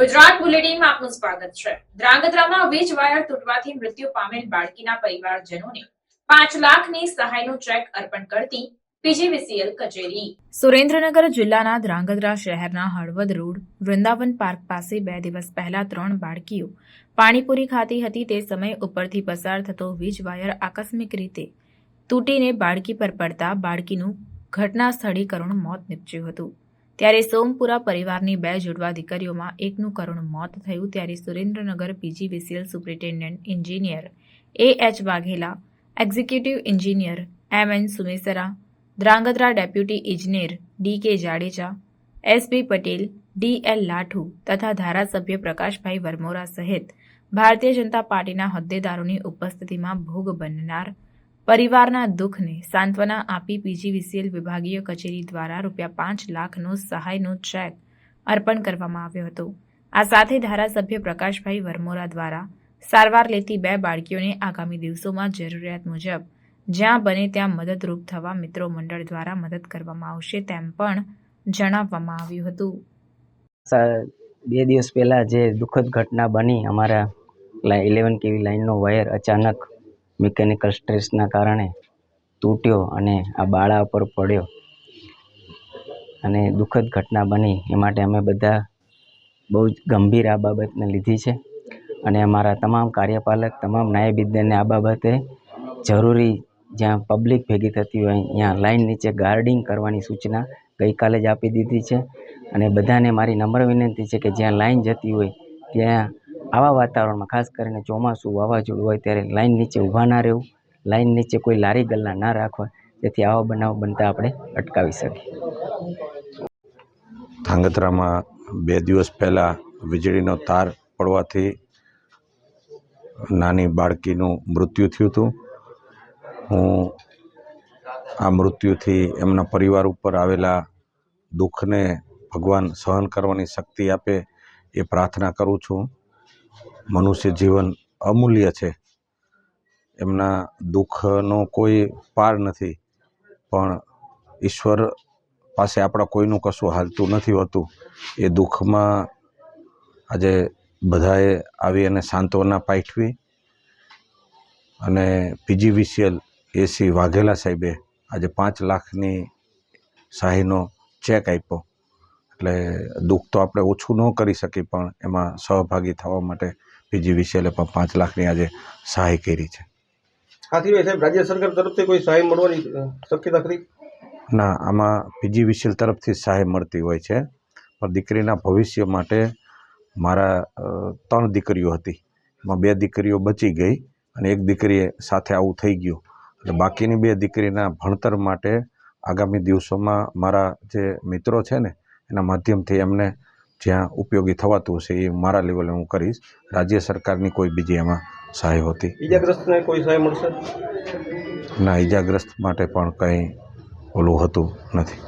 ગુજરાત બુલેટિનમાં આપનું સ્વાગત છે. ધ્રાંગધ્રામાં વીજ વાયર તૂટવાથી મૃત્યુ પામેલ બાળકીના પરિવારજનોને પાંચ લાખની સહાયનો ચેક અર્પણ કરતી સુરેન્દ્રનગર જિલ્લાના ધ્રાંગધ્રા શહેરના હળવદ રોડ, વૃંદાવન પાર્ક પાસે બે દિવસ પહેલા ત્રણ બાળકીઓ પાણીપુરી ખાતી હતી. તે સમય ઉપરથી પસાર થતો વીજ વાયર આકસ્મિક રીતે તૂટીને બાળકી પર પડતા બાળકીનું ઘટના સ્થળે કરુણ મોત નીપજ્યું હતું. ત્યારે સોમપુરા પરિવારની બે જોડવા દીકરીઓમાં એકનું કરુણ મોત થયું ત્યારે Surendranagar PGVCL superintendent engineer A H Vaghela, executive engineer M N Sumesara, Dhrangadhra deputy ઇજનેર D K Jadeja SB Patel, D L Lathu તથા ધારાસભ્ય પ્રકાશભાઈ વરમોરા સહિત ભારતીય જનતા પાર્ટીના હોદ્દેદારોની ઉપસ્થિતિમાં ભોગ બનનાર પરિવારના દુઃખને સાંત્વના આપી પીજીવીસીએલ વિભાગીય કચેરી દ્વારા રૂપિયા પાંચ લાખનો સહાયનો ચેક અર્પણ કરવામાં આવ્યો હતો. આ સાથે ધારાસભ્ય પ્રકાશભાઈ વરમોરા દ્વારા સારવાર લેતી બે બાળકીઓને આગામી દિવસોમાં જરૂરિયાત મુજબ જ્યાં બને ત્યાં મદદરૂપ થવા મિત્રો મંડળ દ્વારા મદદ કરવામાં આવશે તેમ પણ જણાવવામાં આવ્યું હતું. બે દિવસ પહેલાં જે દુઃખદ ઘટના બની, અમારા ઇલેવન કેવી લાઇનનો વાયર અચાનક મિકેનિકલ સ્ટ્રેસના કારણે તૂટ્યો અને આ બાળા ઉપર પડ્યો. અને દુઃખદ ઘટના બની. એ માટે અમે બધા બહુ જ ગંભીર આ બાબતને લીધી છે. અને અમારા તમામ કાર્યપાલક, તમામ નાયબ આ બાબતે જરૂરી જ્યાં પબ્લિક ભેગી થતી હોય, ત્યાં લાઇન નીચે ગાર્ડિંગ કરવાની સૂચના ગઈકાલે જ આપી દીધી છે. અને બધાને મારી નમ્ર વિનંતી છે કે જ્યાં લાઈન જતી હોય, ત્યાં આવા વાતાવરણમાં, ખાસ કરીને ચોમાસું વાવાઝોડું હોય ત્યારે લાઈન નીચે ઊભા ના રહેવું, લાઈન નીચે કોઈ લારી ગલ્લા ના રાખવા, જેથી આવા બનાવ બનતા આપણે અટકાવી શકીએ. ધાંગધ્રામાં બે દિવસ પહેલાં વીજળીનો તાર પડવાથી નાની બાળકીનું મૃત્યુ થયું હતું. હું આ મૃત્યુથી એમના પરિવાર ઉપર આવેલા દુઃખને ભગવાન સહન કરવાની શક્તિ આપે એ પ્રાર્થના કરું છું. મનુષ્ય જીવન અમૂલ્ય છે. એમના દુઃખનો કોઈ પાર નથી. પણ ઈશ્વર પાસે આપણા કોઈનું કશું હાલતું નથી હોતું. એ દુઃખમાં આજે બધાએ આવી અને સાંત્વના પાઠવી અને પીજીવીસીએલ એસી વાઘેલા સાહેબે આજે પાંચ લાખની સહાયનો ચેક આપ્યો. એટલે દુઃખ તો આપણે ઓછું ન કરી શકીએ પણ એમાં સહભાગી થવા માટે પીજીવીસીએલે પણ પાંચ લાખની આજે સહાય કરી છે. સિવાય સાહેબ રાજ્ય સરકાર તરફથી કોઈ સહાય મળવાની શક્યતા ખરી? ના આમાં પીજીવીસીએલ તરફથી સહાય મળતી હોય છે. પણ દીકરીના ભવિષ્ય માટે મારા ત્રણ દીકરીઓ હતી. એમાં બે દીકરીઓ બચી ગઈ અને એક દીકરીએ સાથે આવું થઈ ગયું. એટલે બાકીની બે દીકરીના ભણતર માટે આગામી દિવસોમાં મારા જે મિત્રો છે ને એના માધ્યમથી એમને જ્યાં ઉપયોગી થવાતું હશે એ મારા લેવલે હું કરીશ. રાજ્ય સરકારની કોઈ બીજી એમાં સહાય હોતી ઈજાગ્રસ્તને કોઈ સહાય મળશે? ના ઈજાગ્રસ્ત માટે પણ કંઈ ઓલું હતું નથી.